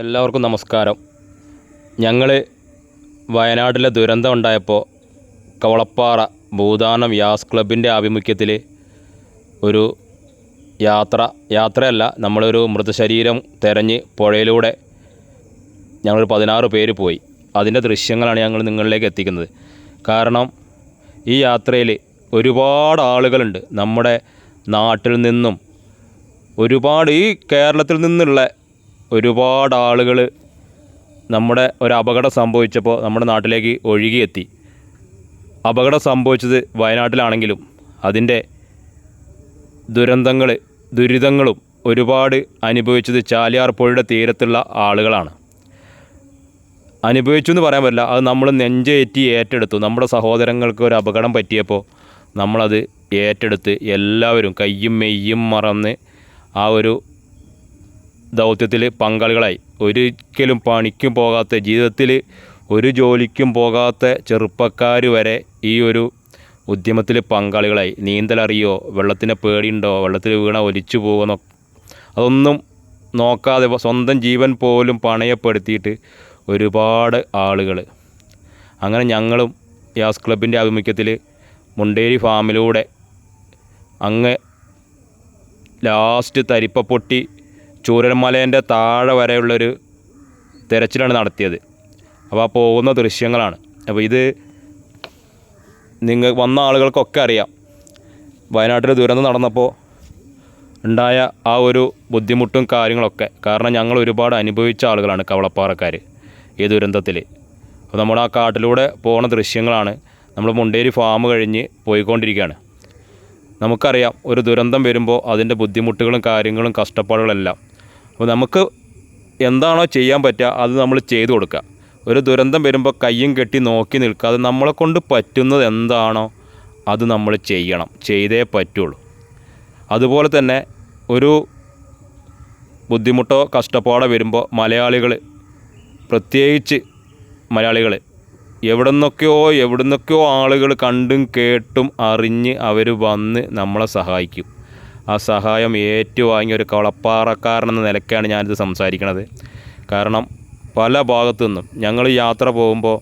എല്ലാവർക്കും നമസ്കാരം. ഞങ്ങൾ വയനാട്ടിലെ ദുരന്തം ഉണ്ടായപ്പോൾ കവളപ്പാറ ഭൂതാനം യാസ് ക്ലബിന്റെ ആഭിമുഖ്യത്തിൽ ഒരു യാത്ര യാത്രയല്ല നമ്മളൊരു മൃതശരീരം തെരഞ്ഞ് പുഴയിലൂടെ ഞങ്ങൾ പതിനാറ് പേര് പോയി. അതിന്റെ ദൃശ്യങ്ങളാണ് ഞങ്ങൾ നിങ്ങളിലേക്ക് എത്തിക്കുന്നത്. കാരണം ഈ യാത്രയിൽ ഒരുപാട് ആളുകളുണ്ട്. നമ്മുടെ നാട്ടിൽ നിന്നും ഒരുപാട് ഈ കേരളത്തിൽ നിന്നുള്ള ഒരുപാട് ആളുകൾ നമ്മുടെ ഒരു അപകടം സംഭവിച്ചപ്പോൾ നമ്മുടെ നാട്ടിലേക്ക് ഒഴുകിയെത്തി. അപകടം സംഭവിച്ചത് വയനാട്ടിലാണെങ്കിലും അതിന്റെ ദുരന്തങ്ങൾ ദുരിതങ്ങളും ഒരുപാട് അനുഭവിച്ചത് ചാലിയാർ പുഴയുടെ തീരത്തുള്ള ആളുകളാണ്. അനുഭവിച്ചു എന്ന് പറയാൻ പറ്റില്ല. അത് നമ്മൾ നെഞ്ചേറ്റി ഏറ്റെടുത്തു. നമ്മുടെ സഹോദരങ്ങൾക്ക് ഒരു അപകടം പറ്റിയപ്പോൾ നമ്മളത് ഏറ്റെടുത്ത് എല്ലാവരും കയ്യും മെയ്യും മറന്ന് ആ ഒരു ദൗത്യത്തിൽ പങ്കാളികളായി. ഒരിക്കലും പണിക്കും പോകാത്ത ജീവിതത്തിൽ ഒരു ജോലിക്കും പോകാത്ത ചെറുപ്പക്കാർ വരെ ഈ ഒരു ഉദ്യമത്തിൽ പങ്കാളികളായി. നീന്തലറിയോ വെള്ളത്തിനെ പേടിയുണ്ടോ? വെള്ളത്തിൽ വീണ ഒലിച്ചു പോകുന്നോ? അതൊന്നും നോക്കാതെ സ്വന്തം ജീവൻ പോലും പണയപ്പെടുത്തിയിട്ട് ഒരുപാട് ആളുകൾ അങ്ങനെ ഞങ്ങളും യാസ് ക്ലബിന്റെ ആഭിമുഖ്യത്തിൽ മുണ്ടേരി ഫാമിലൂടെ അങ്ങ് ലാസ്റ്റ് തരിപ്പ പൊട്ടി ചൂരൽമലേന്റെ താഴെ വരെയുള്ളൊരു തിരച്ചിലാണ് നടത്തിയത്. അപ്പോൾ ആ പോകുന്ന ദൃശ്യങ്ങളാണ്. അപ്പോൾ ഇത് നിങ്ങൾ വന്ന ആളുകൾക്കൊക്കെ അറിയാം. വയനാട്ടിൽ ദുരന്തം നടന്നപ്പോൾ ഉണ്ടായ ആ ഒരു ബുദ്ധിമുട്ടും കാര്യങ്ങളൊക്കെ. കാരണം ഞങ്ങൾ ഒരുപാട് അനുഭവിച്ച ആളുകളാണ് കവളപ്പാറക്കാർ ഈ ദുരന്തത്തിൽ. അപ്പോൾ നമ്മൾ ആ കാട്ടിലൂടെ പോകുന്ന ദൃശ്യങ്ങളാണ്. നമ്മൾ മുണ്ടേരി ഫാം കഴിഞ്ഞ് പോയിക്കൊണ്ടിരിക്കുകയാണ്. നമുക്കറിയാം ഒരു ദുരന്തം വരുമ്പോൾ അതിന്റെ ബുദ്ധിമുട്ടുകളും കാര്യങ്ങളും കഷ്ടപ്പാടുകളെല്ലാം അപ്പോൾ നമുക്ക് എന്താണോ ചെയ്യാൻ പറ്റുക അത് നമ്മൾ ചെയ്തു കൊടുക്കുക. ഒരു ദുരന്തം വരുമ്പോൾ കയ്യും കെട്ടി നോക്കി നിൽക്കാതെ നമ്മളെ കൊണ്ട് പറ്റുന്നത് എന്താണോ അത് നമ്മൾ ചെയ്യണം. ചെയ്തേ പറ്റുള്ളൂ. അതുപോലെ തന്നെ ഒരു ബുദ്ധിമുട്ടോ കഷ്ടപ്പാടോ വരുമ്പോൾ മലയാളികൾ പ്രത്യേകിച്ച് മലയാളികൾ എവിടെ നിന്നൊക്കെയോ എവിടെ നിന്നൊക്കെയോ ആളുകൾ കണ്ടും കേട്ടും അറിഞ്ഞ് അവർ വന്ന് നമ്മളെ സഹായിക്കും. ആ സഹായം ഏറ്റുവാങ്ങിയ ഒരു കളപ്പാറക്കാരൻ എന്ന നിലയ്ക്കാണ് ഞാനിത് സംസാരിക്കണത്. കാരണം പല ഭാഗത്തു നിന്നും ഞങ്ങൾ യാത്ര പോകുമ്പോൾ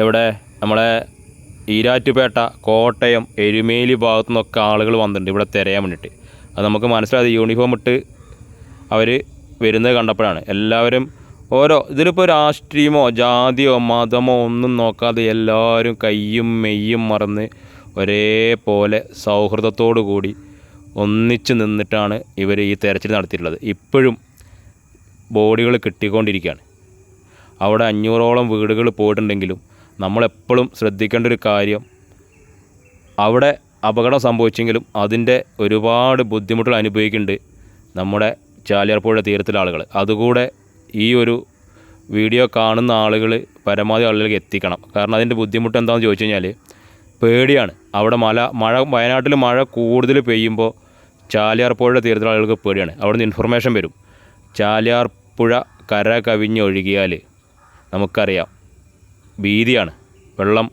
ഇവിടെ നമ്മളെ ഈരാറ്റുപേട്ട കോട്ടയം എരുമേലി ഭാഗത്തു നിന്നൊക്കെ ആളുകൾ വന്നിട്ടുണ്ട് ഇവിടെ തിരയാൻ വേണ്ടിയിട്ട് അത് നമുക്ക് മനസ്സിലായത് യൂണിഫോം ഇട്ട് അവർ വരുന്നത് കണ്ടപ്പോഴാണ്. എല്ലാവരും ഓരോ ഇതിലിപ്പോൾ രാഷ്ട്രീയമോ ജാതിയോ മതമോ ഒന്നും നോക്കാതെ എല്ലാവരും കയ്യും മെയ്യും മറന്ന് ഒരേപോലെ സൗഹൃദത്തോടു കൂടി ഒന്നിച്ച് നിന്നിട്ടാണ് ഇവർ ഈ തെരച്ചിൽ നടത്തിയിട്ടുള്ളത്. ഇപ്പോഴും ബോഡികൾ കിട്ടിക്കൊണ്ടിരിക്കുകയാണ്. അവിടെ അഞ്ഞൂറോളം വീടുകൾ പോയിട്ടുണ്ടെങ്കിലും നമ്മളെപ്പോഴും ശ്രദ്ധിക്കേണ്ട ഒരു കാര്യം അവിടെ അപകടം സംഭവിച്ചെങ്കിലും അതിന്റെ ഒരുപാട് ബുദ്ധിമുട്ടുകൾ അനുഭവിക്കുന്നുണ്ട് നമ്മുടെ ചാലിയാർപ്പുഴ തീരത്തിലെ ആളുകൾ അതുകൂടെ ഈ ഒരു വീഡിയോ കാണുന്ന ആളുകൾ പരമാവധി ആളുകളിലേക്ക് എത്തിക്കണം. കാരണം അതിന്റെ ബുദ്ധിമുട്ട് എന്താണെന്ന് ചോദിച്ചു കഴിഞ്ഞാൽ പേടിയാണ്. അവിടെ മല മഴ വയനാട്ടിൽ മഴ കൂടുതൽ പെയ്യുമ്പോൾ ചാലിയാർപ്പുഴയുടെ തീരത്തിലെ ആളുകൾക്ക് പേടിയാണ്. അവിടെ നിന്ന് ഇൻഫർമേഷൻ വരും. ചാലിയാർപ്പുഴ കര കവിഞ്ഞൊഴുകിയാൽ നമുക്കറിയാം. ഭീതിയാണ്. വെള്ളം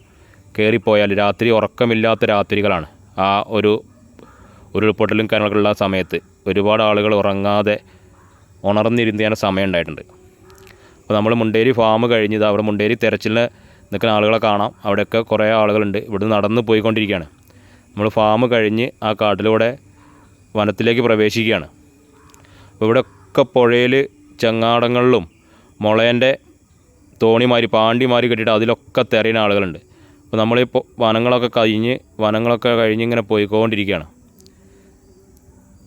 കയറിപ്പോയാൽ രാത്രി ഉറക്കമില്ലാത്ത രാത്രികളാണ്. ആ ഒരു ഉരുൾപൊട്ടലും കാര്യങ്ങളൊക്കെ ഉള്ള സമയത്ത് ഒരുപാട് ആളുകൾ ഉറങ്ങാതെ ഉണർന്നിരുന്ന സമയം ഉണ്ടായിട്ടുണ്ട്. അപ്പോൾ നമ്മൾ മുണ്ടേരി ഫാം കഴിഞ്ഞത് അവിടെ മുണ്ടേരി തെരച്ചിലിന് നിൽക്കുന്ന ആളുകളെ കാണാം. അവിടെയൊക്കെ കുറേ ആളുകളുണ്ട്. ഇവിടുന്ന് നടന്ന് പോയിക്കൊണ്ടിരിക്കുകയാണ്. നമ്മൾ ഫാം കഴിഞ്ഞ് ആ കാട്ടിലൂടെ വനത്തിലേക്ക് പ്രവേശിക്കുകയാണ്. അപ്പോൾ ഇവിടെയൊക്കെ പുഴയിൽ ചങ്ങാടങ്ങളിലും മുളേന്റെ തോണിമാരി പാണ്ടിമാരി കെട്ടിയിട്ട് അതിലൊക്കെ തിരയുന്ന ആളുകളുണ്ട്. അപ്പോൾ നമ്മളിപ്പോൾ വനങ്ങളൊക്കെ കഴിഞ്ഞ് വനങ്ങളൊക്കെ കഴിഞ്ഞ് ഇങ്ങനെ പോയിക്കൊണ്ടിരിക്കുകയാണ്.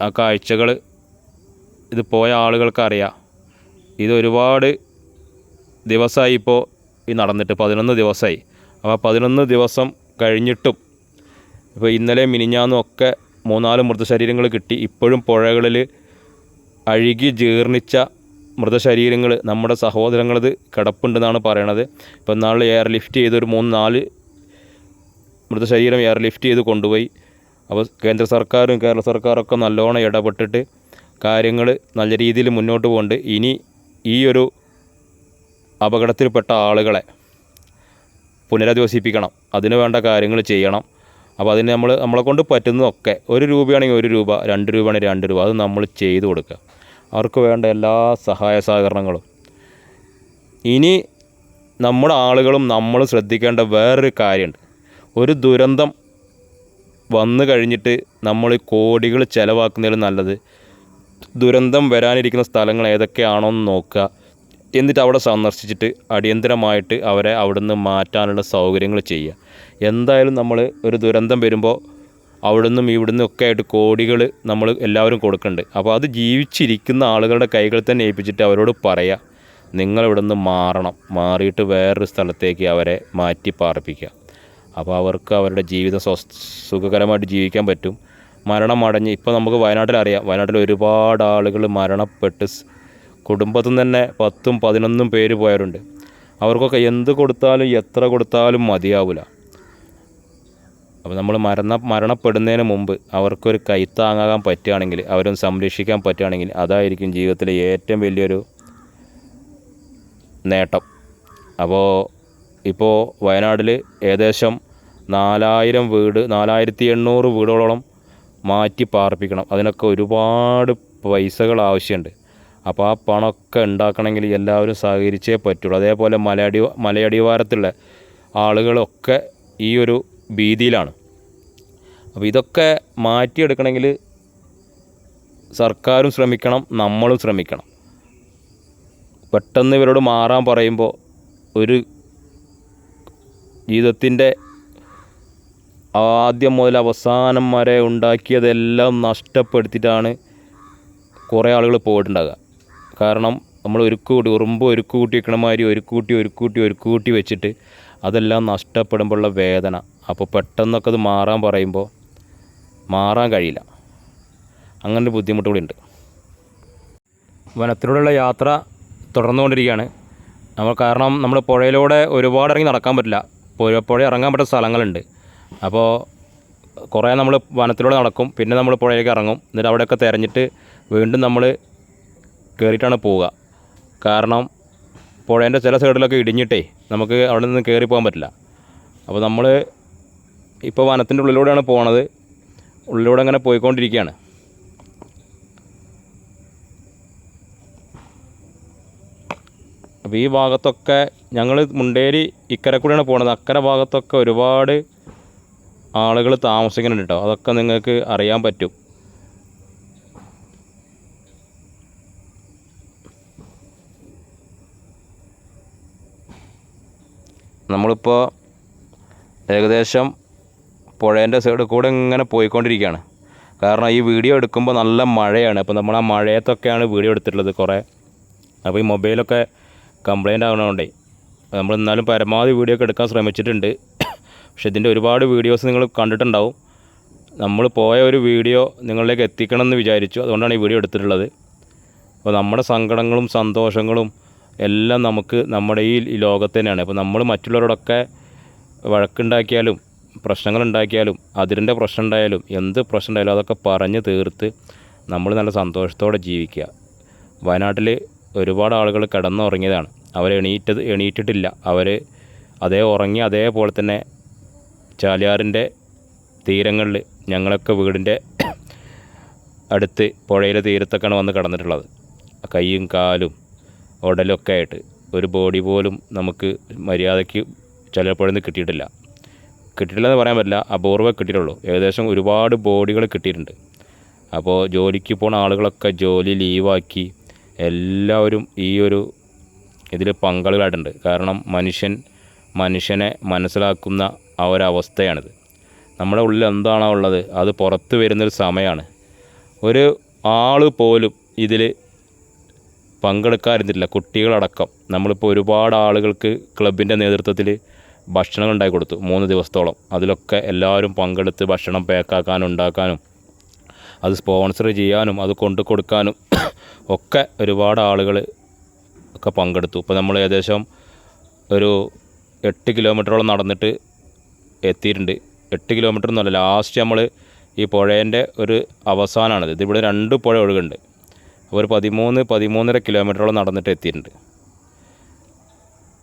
ആ കാഴ്ചകൾ ഇത് പോയ ആളുകൾക്കറിയാം ഇത് ഒരുപാട് ദിവസമായി ഇപ്പോൾ ഈ നടന്നിട്ട് പതിനൊന്ന് ദിവസമായി. അപ്പോൾ പതിനൊന്ന് ദിവസം കഴിഞ്ഞിട്ടും ഇപ്പോൾ ഇന്നലെ മിനിഞ്ഞാന്നും ഒക്കെ മൂന്നാൽ മൃതശരീരങ്ങൾ കിട്ടി. ഇപ്പോഴും പുഴകളിൽ അഴുകി ജീർണിച്ച മൃതശരീരങ്ങൾ നമ്മുടെ സഹോദരങ്ങളത് കിടപ്പുണ്ടെന്നാണ് പറയണത്. ഇപ്പോൾ നാളെ എയർ ലിഫ്റ്റ് ചെയ്തൊരു മൂന്ന് നാല് മൃതശരീരം എയർ ലിഫ്റ്റ് ചെയ്ത് കൊണ്ടുപോയി. അപ്പോൾ കേന്ദ്ര സർക്കാരും കേരള സർക്കാരൊക്കെ നല്ലോണം ഇടപെട്ടിട്ട് കാര്യങ്ങൾ നല്ല രീതിയിൽ മുന്നോട്ട് പോകുന്നുണ്ട് ഇനി ഈ ഒരു അപകടത്തിൽപ്പെട്ട ആളുകളെ പുനരധിവസിപ്പിക്കണം. അതിന് വേണ്ട കാര്യങ്ങൾ ചെയ്യണം. അപ്പോൾ അതിന് നമ്മൾ നമ്മളെ കൊണ്ട് പറ്റുന്നതൊക്കെ ഒരു രൂപയാണെങ്കിൽ ഒരു രൂപ രണ്ട് രൂപയാണെങ്കിൽ രണ്ട് രൂപ അത് നമ്മൾ ചെയ്തു കൊടുക്കുക. അവർക്ക് വേണ്ട എല്ലാ സഹായ സഹകരണങ്ങളും. ഇനി നമ്മുടെ ആളുകളും നമ്മൾ ശ്രദ്ധിക്കേണ്ട വേറൊരു കാര്യമുണ്ട്. ഒരു ദുരന്തം വന്നു കഴിഞ്ഞിട്ട് നമ്മൾ കോടികൾ ചിലവാക്കുന്നതിലും നല്ലത് ദുരന്തം വരാനിരിക്കുന്ന സ്ഥലങ്ങൾ ഏതൊക്കെയാണോ എന്ന് നോക്കുക. എന്നിട്ട് അവിടെ സന്ദർശിച്ചിട്ട് അടിയന്തരമായിട്ട് അവരെ അവിടുന്ന് മാറ്റാനുള്ള സൗകര്യങ്ങൾ ചെയ്യുക. എന്തായാലും നമ്മൾ ഒരു ദുരന്തം വരുമ്പോൾ അവിടുന്നും ഇവിടുന്നും ഒക്കെ ആയിട്ട് കോടികൾ നമ്മൾ എല്ലാവരും കൊടുക്കുന്നുണ്ട്. അപ്പോൾ അത് ജീവിച്ചിരിക്കുന്ന ആളുകളുടെ കൈകൾ തന്നെ ഏൽപ്പിച്ചിട്ട് അവരോട് പറയുക നിങ്ങൾ ഇവിടുന്ന് മാറണം. മാറിയിട്ട് വേറൊരു സ്ഥലത്തേക്ക് അവരെ മാറ്റി പാർപ്പിക്കുക. അപ്പോൾ അവർക്ക് അവരുടെ ജീവിതം സ്വസ് സുഖകരമായിട്ട് ജീവിക്കാൻ പറ്റും. മരണം അടഞ്ഞ് ഇപ്പോൾ നമുക്ക് വയനാട്ടിൽ അറിയാം വയനാട്ടിൽ ഒരുപാട് ആളുകൾ മരണപ്പെട്ട് കുടുംബത്തിൽ തന്നെ പത്തും പതിനൊന്നും പേര് പോയവരുണ്ട്. അവർക്കൊക്കെ എന്ത് കൊടുത്താലും എത്ര കൊടുത്താലും മതിയാവില്ല അപ്പോൾ നമ്മൾ മരണ മരണപ്പെടുന്നതിന് മുമ്പ് അവർക്കൊരു കൈത്താങ്ങാകാൻ പറ്റുകയാണെങ്കിൽ അവരൊന്ന് സംരക്ഷിക്കാൻ പറ്റുകയാണെങ്കിൽ അതായിരിക്കും ജീവിതത്തിലെ ഏറ്റവും വലിയൊരു നേട്ടം. അപ്പോൾ ഇപ്പോൾ വയനാട്ടിൽ ഏകദേശം നാലായിരം വീട് നാലായിരത്തി എണ്ണൂറ് വീടുകളോളം മാറ്റി പാർപ്പിക്കണം. അതിനൊക്കെ ഒരുപാട് പൈസകൾ ആവശ്യമുണ്ട്. അപ്പോൾ ആ പണമൊക്കെ ഉണ്ടാക്കണമെങ്കിൽ എല്ലാവരും സഹകരിച്ചേ പറ്റുള്ളൂ. അതേപോലെ മലയടി മലയടിവാരത്തുള്ള ആളുകളൊക്കെ ഈ ഒരു ഭീതിയിലാണ്. അപ്പോൾ ഇതൊക്കെ മാറ്റിയെടുക്കണമെങ്കിൽ സർക്കാരും ശ്രമിക്കണം നമ്മളും ശ്രമിക്കണം. പെട്ടെന്ന് ഇവരോട് മാറാൻ പറയുമ്പോൾ ഒരു ജീവിതത്തിന്റെ ആദ്യം മുതൽ അവസാനം വരെ ഉണ്ടാക്കിയതെല്ലാം നഷ്ടപ്പെടുത്തിയിട്ടാണ് കുറേ ആളുകൾ പോയിട്ടുണ്ടാകുക കാരണം നമ്മൾ ഒരു കൂട്ടി ഉറുമ്പ് ഒരു കൂട്ടി വെക്കണ മാതിരി ഒരുക്കൂട്ടി കൂട്ടി ഒരു കൂട്ടി ഒരു കൂട്ടി വെച്ചിട്ട് അതെല്ലാം നഷ്ടപ്പെടുമ്പോഴുള്ള വേദന. അപ്പോൾ പെട്ടെന്നൊക്കെ അത് മാറാൻ പറയുമ്പോൾ മാറാൻ കഴിയില്ല. അങ്ങനെ ബുദ്ധിമുട്ട് കൂടി ഉണ്ട്. വനത്തിലൂടെയുള്ള യാത്ര തുടർന്നുകൊണ്ടിരിക്കുകയാണ്. നമ്മൾ കാരണം നമ്മൾ പുഴയിലൂടെ ഒരുപാട് ഇറങ്ങി നടക്കാൻ പറ്റില്ല. പുഴ പുഴ ഇറങ്ങാൻ പറ്റുന്ന സ്ഥലങ്ങളുണ്ട്. അപ്പോൾ കുറേ നമ്മൾ വനത്തിലൂടെ നടക്കും. പിന്നെ നമ്മൾ പുഴയിലേക്ക് ഇറങ്ങും. എന്നിട്ട് അവിടെയൊക്കെ തിരഞ്ഞിട്ട് വീണ്ടും നമ്മൾ കയറിയിട്ടാണ് പോവുക. കാരണം പുഴേന്റെ ചില സൈഡിലൊക്കെ ഇടിഞ്ഞിട്ടേ നമുക്ക് അവിടെ നിന്ന് കയറി പോകാൻ പറ്റില്ല. അപ്പോൾ നമ്മൾ ഇപ്പോൾ വനത്തിന്റെ ഉള്ളിലൂടെയാണ് പോണത്. ഉള്ളിലൂടെ അങ്ങനെ പോയിക്കൊണ്ടിരിക്കുകയാണ്. അപ്പോൾ ഈ ഭാഗത്തൊക്കെ ഞങ്ങൾ മുണ്ടേരി ഇക്കരെ കൂടെയാണ് പോണത്. അക്കരെ ഭാഗത്തൊക്കെ ഒരുപാട് ആളുകൾ താമസിക്കുന്നുണ്ട് കേട്ടോ. അതൊക്കെ നിങ്ങൾക്ക് അറിയാൻ പറ്റും. നമ്മളിപ്പോൾ ഏകദേശം പുഴേന്റെ സൈഡിൽ കൂടെ ഇങ്ങനെ പോയിക്കൊണ്ടിരിക്കുകയാണ്. കാരണം ഈ വീഡിയോ എടുക്കുമ്പോൾ നല്ല മഴയാണ്. അപ്പോൾ നമ്മൾ ആ മഴയത്തൊക്കെയാണ് വീഡിയോ എടുത്തിട്ടുള്ളത് കുറേ. അപ്പോൾ ഈ മൊബൈലൊക്കെ കംപ്ലൈന്റ് ആവണതുകൊണ്ടേ നമ്മൾ എന്നാലും പരമാവധി വീഡിയോ ഒക്കെ എടുക്കാൻ ശ്രമിച്ചിട്ടുണ്ട്. പക്ഷെ ഇതിന്റെ ഒരുപാട് വീഡിയോസ് നിങ്ങൾ കണ്ടിട്ടുണ്ടാവും. നമ്മൾ പോയ ഒരു വീഡിയോ നിങ്ങളിലേക്ക് എത്തിക്കണം എന്ന് വിചാരിച്ചു. അതുകൊണ്ടാണ് ഈ വീഡിയോ എടുത്തിട്ടുള്ളത്. അപ്പോൾ നമ്മുടെ സങ്കടങ്ങളും സന്തോഷങ്ങളും എല്ലാം നമുക്ക് നമ്മുടെ ഈ ലോകത്ത് തന്നെയാണ്. അപ്പോൾ നമ്മൾ മറ്റുള്ളവരോടൊക്കെ വഴക്കുണ്ടാക്കിയാലും പ്രശ്നങ്ങൾ ഉണ്ടാക്കിയാലും അതിരിന്റെ പ്രശ്നം ഉണ്ടായാലും എന്ത് പ്രശ്നം ഉണ്ടായാലും അതൊക്കെ പറഞ്ഞ് തീർത്ത് നമ്മൾ നല്ല സന്തോഷത്തോടെ ജീവിക്കുക. വയനാട്ടിൽ ഒരുപാട് ആളുകൾ കിടന്നുറങ്ങിയതാണ്. അവർ എണീറ്റത് എണീറ്റിട്ടില്ല. അവർ അതേ ഉറങ്ങി അതേപോലെ തന്നെ ചാലിയാറിന്റെ തീരങ്ങളിൽ ഞങ്ങളൊക്കെ വീടിന്റെ അടുത്ത് പുഴയിലെ തീരത്തൊക്കെയാണ് വന്ന് കിടന്നിട്ടുള്ളത്. കൈയും കാലും ഉടലൊക്കെ ആയിട്ട് ഒരു ബോഡി പോലും നമുക്ക് മര്യാദയ്ക്ക് ചിലപ്പോഴൊന്നും കിട്ടിയിട്ടില്ല കിട്ടിയിട്ടില്ല. എന്ന് പറയാൻ പറ്റില്ല അപൂർവം കിട്ടിയിട്ടുള്ളൂ. ഏകദേശം ഒരുപാട് ബോഡികൾ കിട്ടിയിട്ടുണ്ട്. അപ്പോൾ ജോലിക്ക് പോണ ആളുകളൊക്കെ ജോലി ലീവാക്കി എല്ലാവരും ഈ ഒരു ഇതിൽ പങ്കാളികളായിട്ടുണ്ട്. കാരണം മനുഷ്യൻ മനുഷ്യനെ മനസ്സിലാക്കുന്ന ആ ഒരവസ്ഥയാണിത് നമ്മുടെ ഉള്ളിൽ എന്താണോ ഉള്ളത് അത് പുറത്ത് വരുന്നൊരു സമയമാണ്. ഒരു ആൾ പോലും ഇതിൽ പങ്കെടുക്കാതിരുന്നില്ല കുട്ടികളടക്കം. നമ്മളിപ്പോൾ ഒരുപാട് ആളുകൾക്ക് ക്ലബിന്റെ നേതൃത്വത്തിൽ ഭക്ഷണം ഉണ്ടാക്കി കൊടുത്തു മൂന്ന് ദിവസത്തോളം. അതിലൊക്കെ എല്ലാവരും പങ്കെടുത്ത് ഭക്ഷണം പാക്കാക്കാനും ഉണ്ടാക്കാനും അത് സ്പോൺസർ ചെയ്യാനും അത് കൊണ്ടു കൊടുക്കാനും ഒക്കെ ഒരുപാട് ആളുകൾ ഒക്കെ പങ്കെടുത്തു. ഇപ്പോൾ നമ്മൾ ഏകദേശം ഒരു എട്ട് കിലോമീറ്ററോളം നടന്നിട്ട് എത്തിയിട്ടുണ്ട്. എട്ട് കിലോമീറ്റർ എന്നല്ല ലാസ്റ്റ് നമ്മൾ ഈ പുഴേന്റെ ഒരു അവസാനമാണിത് ഇതിവിടെ രണ്ട് പുഴ അപ്പോൾ ഒരു പതിമൂന്ന് പതിമൂന്നര കിലോമീറ്ററോളം നടന്നിട്ട് എത്തിയിട്ടുണ്ട്.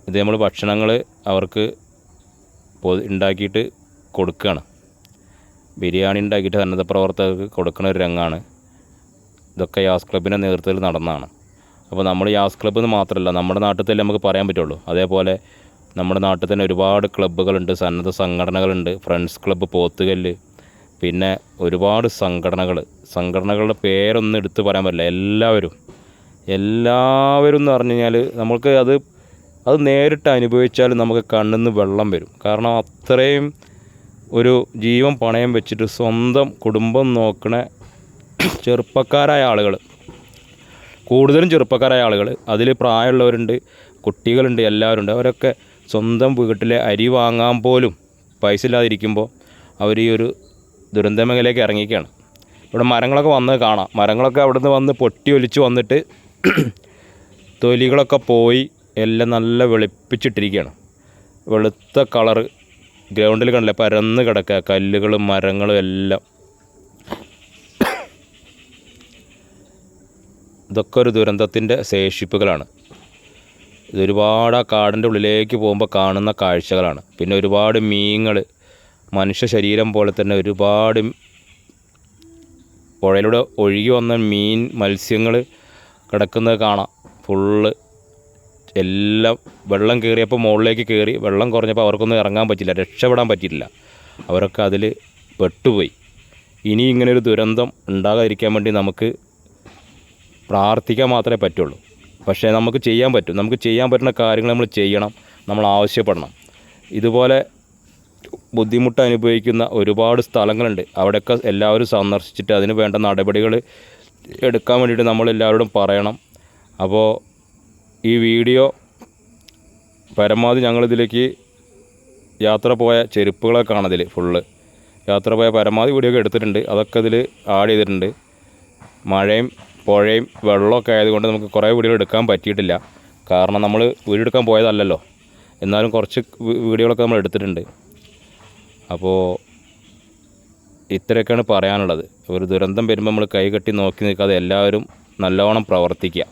ഇത് നമ്മൾ ഭക്ഷണങ്ങൾ അവർക്ക് ഉണ്ടാക്കിയിട്ട് കൊടുക്കുകയാണ് ബിരിയാണി ഉണ്ടാക്കിയിട്ട് സന്നദ്ധ പ്രവർത്തകർക്ക് കൊടുക്കുന്ന ഒരു രംഗമാണ് ഇതൊക്കെ യാസ് ക്ലബിന്റെ നേതൃത്വത്തിൽ നടന്നതാണ്. അപ്പോൾ നമ്മൾ യാസ് ക്ലബ്ബ് എന്ന് മാത്രമല്ല നമ്മുടെ നാട്ടിൽ തന്നെ നമുക്ക് പറയാൻ പറ്റുള്ളൂ. അതേപോലെ നമ്മുടെ നാട്ടിൽ തന്നെ ഒരുപാട് ക്ലബ്ബുകളുണ്ട് സന്നദ്ധ സംഘടനകളുണ്ട്. ഫ്രണ്ട്സ് ക്ലബ്ബ് പോത്തുകല്ല് പിന്നെ ഒരുപാട് സംഘടനകൾ സംഘടനകളുടെ പേരൊന്നും എടുത്തു പറയാൻ പറ്റില്ല. എല്ലാവരും. എല്ലാവരും എന്ന് പറഞ്ഞു കഴിഞ്ഞാൽ നമ്മൾക്ക് അത് അത് നേരിട്ട് അനുഭവിച്ചാൽ നമുക്ക് കണ്ണിൽ നിന്ന് വെള്ളം വരും. കാരണം അത്രയും ഒരു ജീവൻ പണയം വെച്ചിട്ട് സ്വന്തം കുടുംബം നോക്കണ ചെറുപ്പക്കാരായ ആളുകൾ കൂടുതലും ചെറുപ്പക്കാരായ ആളുകൾ അതിൽ പ്രായമുള്ളവരുണ്ട് കുട്ടികളുണ്ട് എല്ലാവരും ഉണ്ട് അവരൊക്കെ സ്വന്തം വീട്ടിലെ അരി വാങ്ങാൻ പോലും പൈസ ഇല്ലാതിരിക്കുമ്പോൾ അവർ ഈ ഒരു ദുരന്ത മേഖലയിലേക്ക് ഇറങ്ങിക്കുകയാണ് ഇവിടെ മരങ്ങളൊക്കെ വന്ന് കാണാം. മരങ്ങളൊക്കെ അവിടെ നിന്ന് വന്ന് പൊട്ടി ഒലിച്ച് വന്നിട്ട് തൊലികളൊക്കെ പോയി എല്ലാം നല്ല വെളുപ്പിച്ചിട്ടിരിക്കുകയാണ്. വെളുത്ത കളറ് ഗ്രൗണ്ടിൽ കണ്ടില്ല? പരന്ന് കിടക്കുക. കല്ലുകളും മരങ്ങളും എല്ലാം. ഇതൊക്കെ ഒരു ദുരന്തത്തിന്റെ ശേഷിപ്പുകളാണ്. ഇതൊരുപാട് ആ കാടിന്റെ ഉള്ളിലേക്ക് പോകുമ്പോൾ കാണുന്ന കാഴ്ചകളാണ്. പിന്നെ ഒരുപാട് മീനുകൾ മനുഷ്യ ശരീരം പോലെ തന്നെ ഒരുപാട് പുഴയിലൂടെ ഒഴുകി വന്ന മീൻ മത്സ്യങ്ങൾ കിടക്കുന്നത് കാണാം. ഫുള്ള് എല്ലാം വെള്ളം കയറിയപ്പോൾ മുകളിലേക്ക് കയറി വെള്ളം കുറഞ്ഞപ്പോൾ അവർക്കൊന്നും ഇറങ്ങാൻ പറ്റില്ല രക്ഷപ്പെടാൻ പറ്റില്ല അവരൊക്കെ അതിൽ പെട്ടുപോയി. ഇനി ഇങ്ങനെ ഒരു ദുരന്തം ഉണ്ടാകാതിരിക്കാൻ വേണ്ടി നമുക്ക് പ്രാർത്ഥിക്കാൻ മാത്രമേ പറ്റുള്ളൂ. പക്ഷേ നമുക്ക് ചെയ്യാൻ പറ്റും. നമുക്ക് ചെയ്യാൻ പറ്റുന്ന കാര്യങ്ങൾ നമ്മൾ ചെയ്യണം നമ്മൾ ആവശ്യപ്പെടണം. ഇതുപോലെ ബുദ്ധിമുട്ട് അനുഭവിക്കുന്ന ഒരുപാട് സ്ഥലങ്ങളുണ്ട്. അവിടെയൊക്കെ എല്ലാവരും സന്ദർശിച്ചിട്ട് അതിന് വേണ്ട നടപടികൾ എടുക്കാൻ വേണ്ടിയിട്ട് നമ്മൾ എല്ലാവരോടും പറയണം. അപ്പോൾ ഈ വീഡിയോ പരമാവധി ഞങ്ങളിതിലേക്ക് യാത്ര പോയ ചെരുപ്പുകളെ കാണതിൽ ഫുള്ള്. യാത്ര പോയ പരമാവധി വീഡിയോ ഒക്കെ എടുത്തിട്ടുണ്ട്. അതൊക്കെ ഇതിൽ ആഡ് ചെയ്തിട്ടുണ്ട്. മഴയും പുഴയും വെള്ളമൊക്കെ ആയതുകൊണ്ട് നമുക്ക് കുറേ വീഡിയോ എടുക്കാൻ പറ്റിയിട്ടില്ല. കാരണം നമ്മൾ വീഡിയോ എടുക്കാൻ പോയതല്ലല്ലോ. എന്നാലും കുറച്ച് വീഡിയോകളൊക്കെ നമ്മൾ എടുത്തിട്ടുണ്ട്. അപ്പോൾ ഇത്രയൊക്കെയാണ് പറയാനുള്ളത്. ഒരു ദുരന്തം വരുമ്പോൾ നമ്മൾ കൈകെട്ടി നോക്കി നിൽക്കാതെ എല്ലാവരും നല്ലവണ്ണം പ്രവർത്തിക്കുക